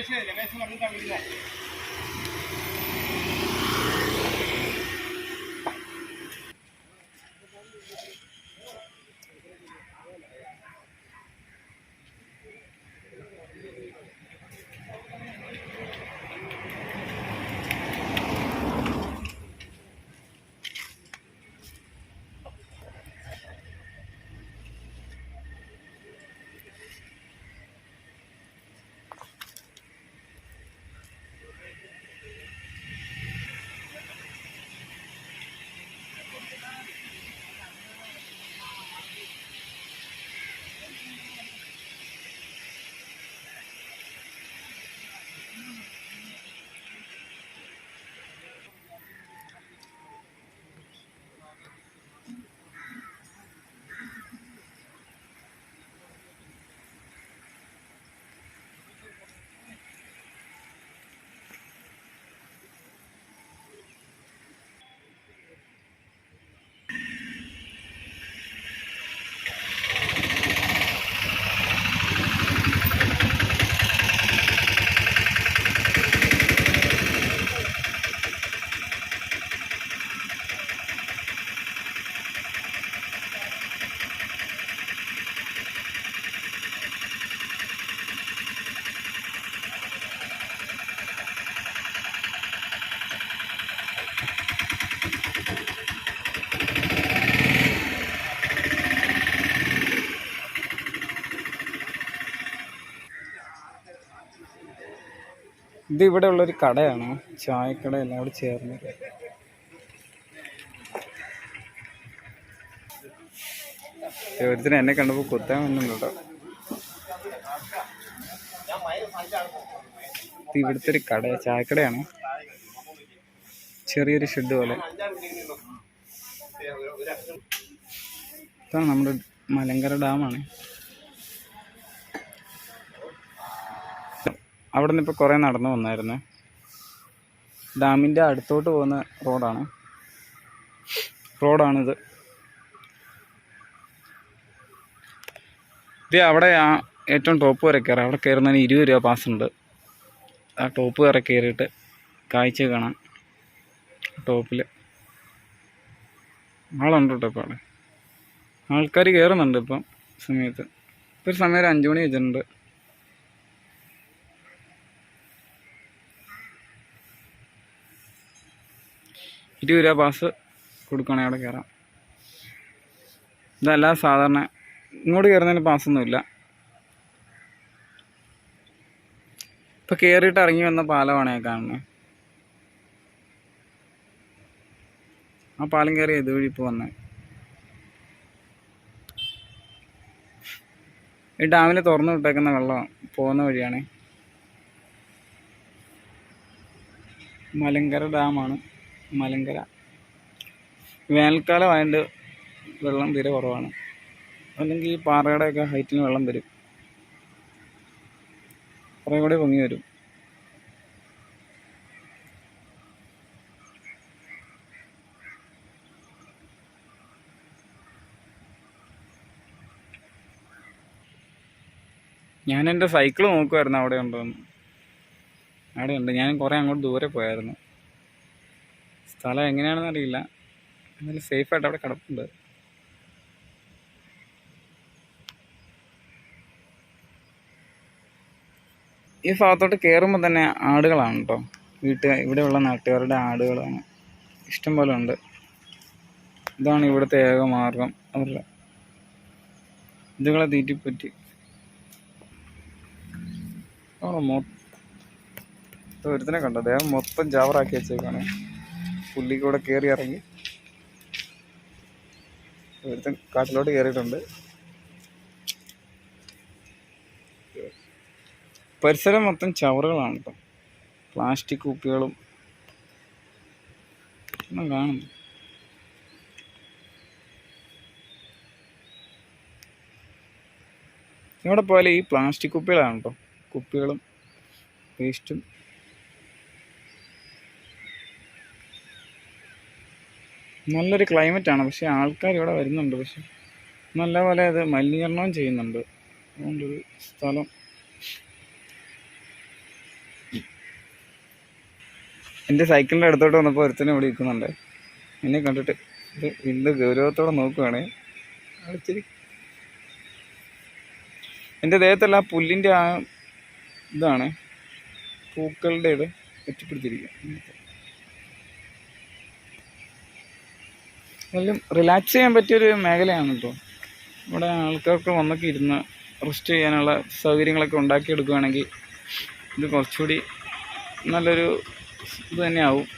ese, le una rentabilidad. ഇത് ഇവിടെ ഉള്ളൊരു കടയാണ്. ചായക്കട എല്ലാം കൂടി ചേർന്ന്. ഒരുത്തിന് എന്നെ കണ്ടപ്പോൾ കുത്താൻ വന്നുണ്ടോ ഇത് ഇവിടുത്തെ ഒരു കട ചായക്കടയാണ്. ചെറിയൊരു ഷെഡ് പോലെ. ഇതാണ് നമ്മുടെ മലങ്കര ഡാമാണ്. അവിടെ നിന്ന് ഇപ്പോൾ കുറേ നടന്നു വന്നായിരുന്നു. ഡാമിന്റെ അടുത്തോട്ട് പോകുന്ന റോഡാണ്. റോഡാണിത്. ഇത് അവിടെ ആ ഏറ്റവും ടോപ്പ് വരെ കയറാം അവിടെ കയറുന്നതിന് ഇരുപത് രൂപ പാസ് ഉണ്ട്. ആ ടോപ്പ് വരെ കയറിയിട്ട് കാഴ്ച കാണാം. ടോപ്പിൽ ആളുണ്ട് കേട്ടോ ഇപ്പോൾ അവിടെ. ആൾക്കാർ കയറുന്നുണ്ട് ഇപ്പം സമയത്ത്. ഇപ്പോൾ ഒരു സമയം ഒരു അഞ്ച് മണി വെച്ചിട്ടുണ്ട്. ഇരുപത് രൂപ പാസ് കൊടുക്കണേ അവിടെ കയറാം ഇതല്ല സാധാരണ ഇങ്ങോട്ട് കയറുന്നതിന് പാസ്സൊന്നുമില്ല ഇപ്പം കയറിയിട്ട് ഇറങ്ങി വന്ന പാലമാണ് ഞാൻ കാണുന്നത് ആ പാലം കയറി ഇതുവഴി ഇപ്പോൾ വന്നത് ഈ ഡാമിൽ തുറന്നു വിട്ടേക്കുന്ന വെള്ളം പോകുന്ന വഴിയാണ്. മലങ്കര ഡാമാണ് മലങ്കര. വേനൽക്കാലം ആയതുകൊണ്ട് വെള്ളം തീരെ കുറവാണ്. അല്ലെങ്കിൽ ഈ പാറയുടെയൊക്കെ ഹൈറ്റിന് വെള്ളം വരും. കുറേ കൂടെ പൊങ്ങി വരും. ഞാൻ എന്റെ സൈക്കിൾ നോക്കുമായിരുന്നു അവിടെ ഉണ്ടോ അവിടെ ഉണ്ട് ഞാൻ കുറേ അങ്ങോട്ട് ദൂരെ പോയായിരുന്നു. സ്ഥലം എങ്ങനെയാണെന്ന് അറിയില്ല. എന്നാലും സേഫായിട്ട് അവിടെ കിടപ്പുണ്ട്. ഈ ഭാഗത്തോട്ട് കയറുമ്പോൾ തന്നെ ആടുകളാണ് കേട്ടോ. വീട്ടുകാർ ഇവിടെയുള്ള നാട്ടുകാരുടെ ആടുകളാണ്. ഇഷ്ടംപോലെ ഉണ്ട്. ഇതാണ് ഇവിടുത്തെ ഏക മാർഗം. അവരുടെ ഇതുകളെ തീറ്റിപ്പറ്റി. മൊത്തം ഒരുത്തിനെ കണ്ടോ? അദ്ദേഹം മൊത്തം ജാവറാക്കി വെച്ചേക്കാണ് പുള്ളി കൂടെ കയറി ഇറങ്ങി. ഒരുത്തൻ കാട്ടിലോട്ട് കയറിയിട്ടുണ്ട് പരിസരം മൊത്തം ചവറുകളാണ് കേട്ടോ പ്ലാസ്റ്റിക് കുപ്പികളും ഒന്നും കാണുന്നു ഇവിടെ പോലെ ഈ പ്ലാസ്റ്റിക് കുപ്പികളാണ് കേട്ടോ കുപ്പികളും വേസ്റ്റും നല്ലൊരു ക്ലൈമറ്റ് ആണ് പക്ഷേ ആൾക്കാർ ഇവിടെ വരുന്നുണ്ട്. പക്ഷെ നല്ലപോലെ അത് മലിനീകരണവും ചെയ്യുന്നുണ്ട്. അതുകൊണ്ടൊരു സ്ഥലം എന്റെ സൈക്കിളിന്റെ അടുത്തോട്ട് വന്നപ്പോൾ ഒരുത്തനെ ഇവിടെ ഇരിക്കുന്നുണ്ട് എന്നെ കണ്ടിട്ട് ഇത് എന്ത് ഗൗരവത്തോടെ നോക്കുകയാണ് അടിച്ചിരി എന്റെ ദേഹത്തല്ല ആ പുല്ലിന്റെ ആ ഇതാണ് പൂക്കളുടെ ഇത് വെട്ടിപ്പിടിച്ചിരിക്കുക എല്ലാം റിലാക്സ് ചെയ്യാൻ പറ്റിയൊരു മേഖലയാണ് കേട്ടോ ഇവിടെ ആൾക്കാർക്ക് വന്നൊക്കെ ഇരുന്ന് റെസ്റ്റ് ചെയ്യാനുള്ള സൗകര്യങ്ങളൊക്കെ ഉണ്ടാക്കിയെടുക്കുകയാണെങ്കിൽ ഇത് കുറച്ചുകൂടി നല്ലൊരു ഇത് തന്നെയാവും.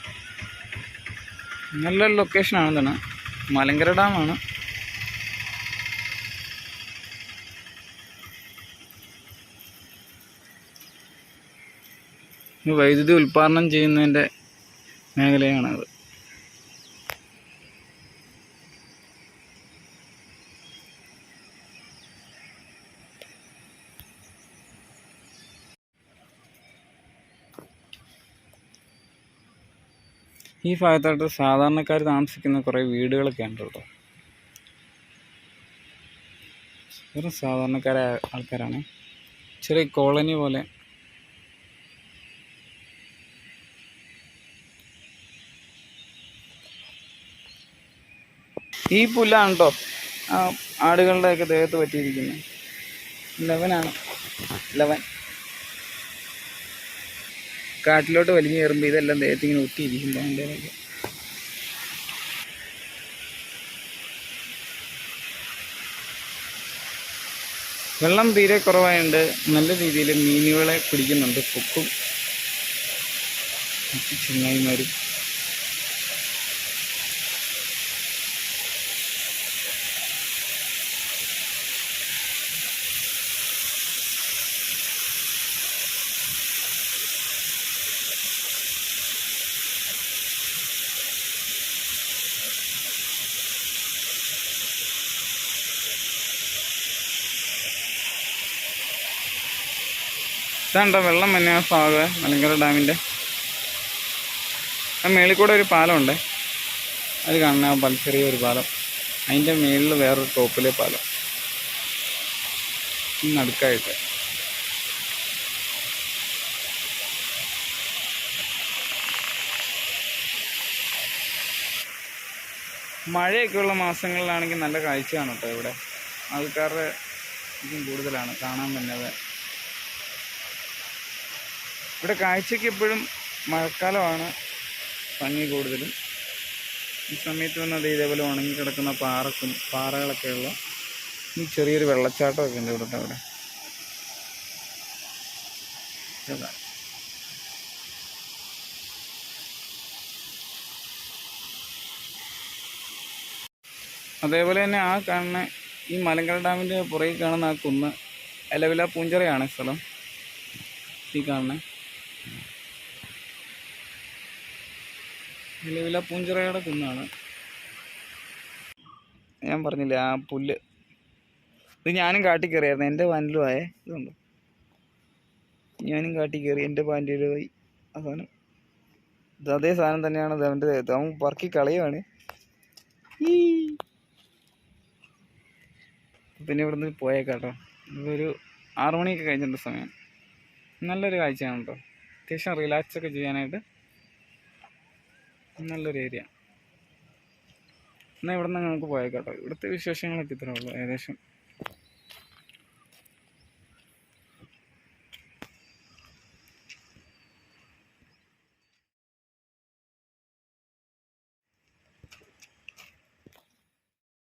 നല്ലൊരു ലൊക്കേഷനാണ് തന്നെ. മലങ്കര ഡാമാണ് വൈദ്യുതി ഉൽപാദനം ചെയ്യുന്നതിന്റെ മേഖലയാണത്. ഈ ഭാഗത്തായിട്ട് സാധാരണക്കാർ താമസിക്കുന്ന കുറേ വീടുകളൊക്കെ ഉണ്ട് കേട്ടോ വെറും സാധാരണക്കാരായ ആൾക്കാരാണ്. ചെറിയ കോളനി പോലെ. ഈ പുല്ലാണ് കേട്ടോ ആടുകളുടെയൊക്കെ ദേഹത്ത് പറ്റിയിരിക്കുന്നത് ലെവനാണ്. ലെവൻ. കാട്ടിലോട്ട് വലിഞ്ഞു കയറുമ്പോൾ ഇതെല്ലാം ദേഹത്ത് ഇങ്ങനെ അതിന്റെയൊക്കെ വെള്ളം തീരെ കുറവായതുകൊണ്ട് നല്ല രീതിയിൽ മീനുകളെ പിടിക്കുന്നുണ്ട്. ചെങ്ങായിമാരും ചങ്ങായിമാരും. ഇതാണ്ടോ വെള്ളം ഭാഗം മലങ്കര ഡാമിന്റെ. ആ മേളിൽ കൂടെ ഒരു പാലമുണ്ട്. അത് കാണുന്ന പല ചെറിയൊരു പാലം. അതിന്റെ മേളിൽ വേറൊരു ടോപ്പിലെ പാലം. നടുക്കായിട്ട്. മഴയൊക്കെയുള്ള മാസങ്ങളിലാണെങ്കിൽ നല്ല കാഴ്ചയാണ് കേട്ടോ ഇവിടെ. ആൾക്കാരുടെ ഇതും കൂടുതലാണ്. കാണാൻ തന്നെ ഇവിടെ കാഴ്ചയ്ക്ക് എപ്പോഴും മഴക്കാലമാണ് ഭംഗി കൂടുതലും. ഈ സമയത്ത് വന്നത് ഇതേപോലെ ഉണങ്ങി കിടക്കുന്ന പാറക്കും പാറകളൊക്കെയുള്ള ഈ ചെറിയൊരു വെള്ളച്ചാട്ടമൊക്കെ ഉണ്ട് ഇവിടുത്തെ അവിടെ. അതേപോലെ തന്നെ ആ കാണുന്ന ഈ മലങ്കര ഡാമിന്റെ പുറകിൽ കാണുന്ന ആ കുന്ന് എലവില പൂഞ്ചിറയാണ് സ്ഥലം. ഈ കാണുന്നത് നിലവിലെ പൂഞ്ചിറയുടെ കുന്നാണ്. ഞാൻ പറഞ്ഞില്ലേ ആ പുല്ല്. ഇത് ഞാനും കാട്ടി കയറിയായിരുന്നു എന്റെ പാന്റിലും ആയേ. ഇതുണ്ട്? ഞാനും കാട്ടി കയറി എന്റെ പാന്റിലും പോയി ആ സാധനം. ഇത് അതേ സാധനം തന്നെയാണ് അവന്റെ ദേഹത്ത് അവൻ പറക്കി കളയുവാണ്. പിന്നെ ഇവിടുന്ന് പോയേക്കാട്ടോ. ഇതൊരു ആറു മണിയൊക്കെ കഴിഞ്ഞിട്ടുണ്ട് സമയം. നല്ലൊരു കാഴ്ചയാണ് കേട്ടോ. അത്യാവശ്യം റിലാക്സ് ഒക്കെ ചെയ്യാനായിട്ട് നല്ലൊരു ഏരിയ എന്നാൽ ഇവിടെ നിന്ന് നമുക്ക് പോയേക്കാട്ടോ ഇവിടുത്തെ വിശേഷങ്ങളൊക്കെ ഇത്രേ ഉള്ളൂ. ഏകദേശം